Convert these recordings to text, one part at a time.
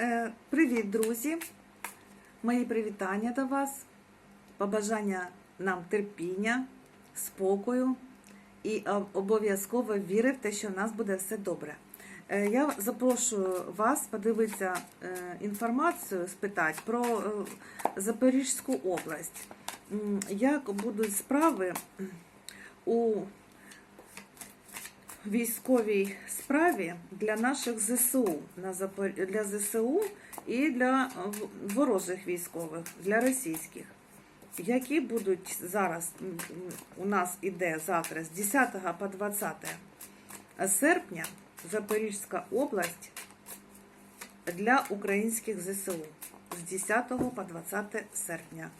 Е, Привіт, друзі! Мої привітання до вас, побажання нам терпіння, спокою і обов'язково віри в те, що в нас буде все добре. Е, Я запрошую вас подивитися е, інформацію, спитати про Запорізьку область. Як будуть справи у військовій справі для наших ЗСУ на для ЗСУ і для е, ворожих військових, для російських, які будуть зараз у нас іде завтра з 10 по 20 серпня Запорізька область для українських ЗСУ з 10 по 20 серпня.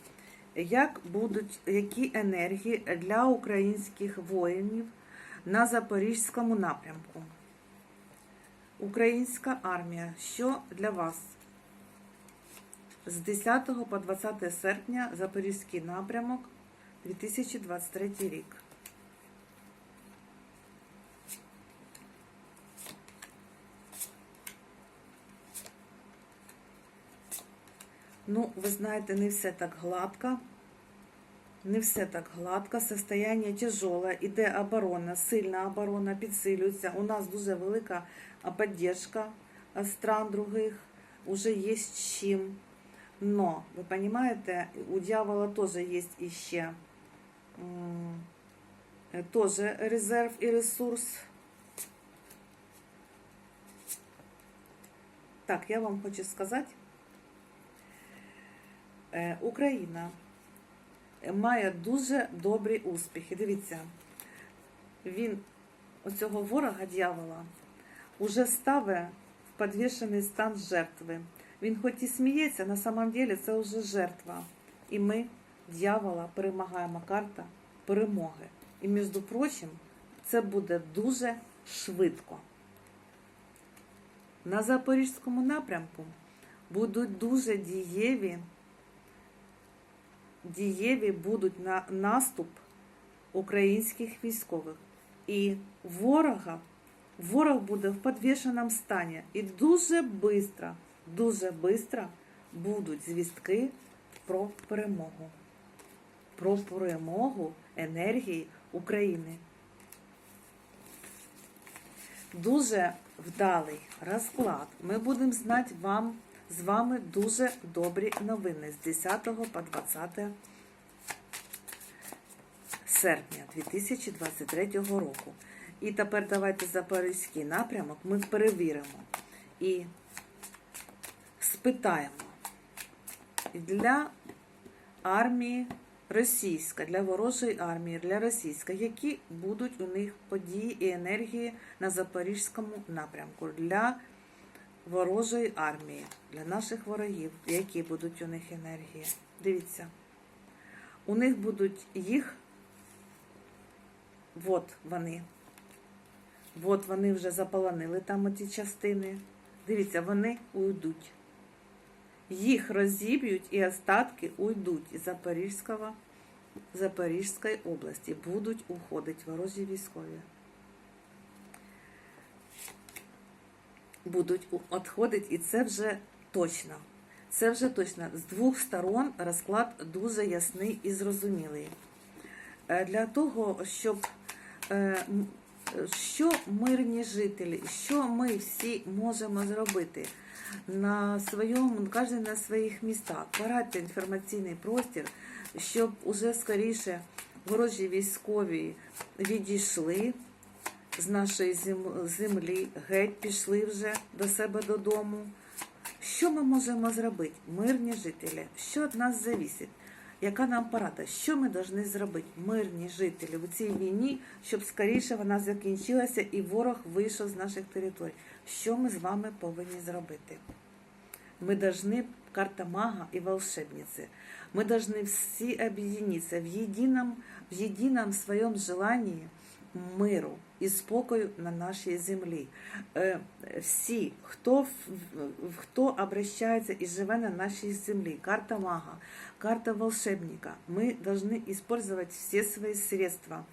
Як будуть які енергії для українських воїнів на Запорізькому напрямку? Українська армія. Що для вас? З 10 по 20 серпня Запорізький напрямок 2023 рік. Ну, ви знаєте, не все так гладко. Не все так гладко, состояние тяжеле, іде оборона, сильна оборона, підсилюється. У нас дуже велика а, поддержка стран других, уже є з чим. Но, ви розумієте, у дьявола теж є іще м, е, резерв і ресурс. Так, я вам хочу сказати, е, Україна має дуже добрі успіхи. Дивіться, він оцього ворога дьявола уже ставить в підвішений стан жертви. Він хоч і сміється, на самом деле це вже жертва. І ми дьявола перемагаємо карта перемоги. І, між прочим, це буде дуже швидко. На Запорізькому напрямку будуть дуже дієві дієві будуть на наступ українських військових. І ворога, ворог буде в підвішеному стані. І дуже швидко, дуже швидко будуть звістки про перемогу. Про перемогу енергії України. Дуже вдалий розклад. Ми будемо знати вам з вами дуже добрі новини з 10 по 20 серпня 2023 року. І тепер давайте Запорізький напрямок ми перевіримо і спитаємо для армії російська, для ворожої армії, для російської, які будуть у них події і енергії на Запорізькому напрямку. для ворожої армії, для наших ворогів, які будуть у них енергії. Дивіться, у них будуть їх, от вони. От вони вже заполонили там оті частини. Дивіться, вони уйдуть. Їх розіб'ють і остатки уйдуть із Запорізького, Запорізької області. Будуть уходити ворожі військові. Будуть відходити, і це вже точно. Це вже точно. З двох сторон розклад дуже ясний і зрозумілий. Е, Для того, щоб е, що мирні жителі, що ми всі можемо зробити на своєму, кожен на своїх містах, порадьте інформаційний простір, щоб уже скоріше ворожі військові відійшли з нашої зем- землі, геть пішли вже до себе додому. Що ми можемо зробити, мирні жителі? Що від нас завісить? Яка нам порада? Що ми повинні зробити, мирні жителі, в цій війні, щоб скоріше вона закінчилася і ворог вийшов з наших територій? Що ми з вами повинні зробити? Мы должны, карта мага и волшебницы, мы должны все объединиться в едином, в едином своем желании миру і спокою на нашій землі. Е, Всі, хто, хто обращається і живе на нашій землі, карта мага, карта волшебника, мы должны использовать все свои средства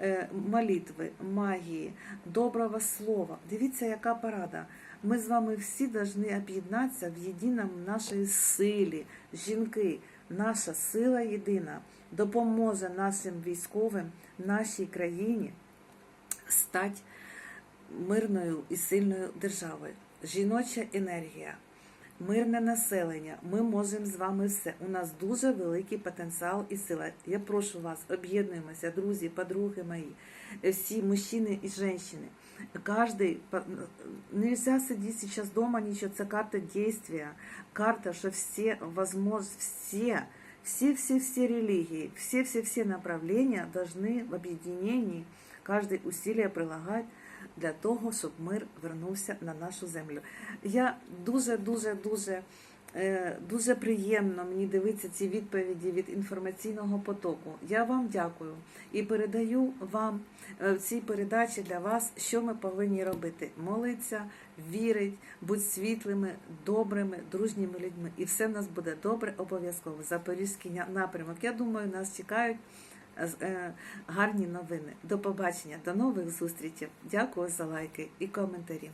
е, молитви, магії, доброго слова. Дивіться, яка порада. Ми з вами всі повинні об'єднатися в єдиному нашій силі. Жінки, наша сила єдина допоможе нашим військовим, нашій країні стати мирною і сильною державою. Жіноча енергія, мирне населення. Ми можемо з вами все. У нас дуже великий потенціал і сила. Я прошу вас, об'єднуємося, друзі, подруги мої, всі мужчини і жінки Каждый, по- нельзя сидеть сейчас дома, ничего, это карта действия, карта, что все, возможно, все, все-все-все религии, все-все-все направления должны в объединении, каждый усилия прилагать для того, щоб мир вернувся на нашу землю. Я дуже, дуже, дуже, е, дуже приємно мені дивитися ці відповіді від інформаційного потоку. Я вам дякую і передаю вам е, в цій передачі для вас, що ми повинні робити: молитися, вірить, бути світлими, добрими, дружніми людьми. І все в нас буде добре, обов'язково. Запорізький напрямок. Я думаю, нас чекають е, е, гарні новини. До побачення, до нових зустрічей. Дякую за лайки і коментарі.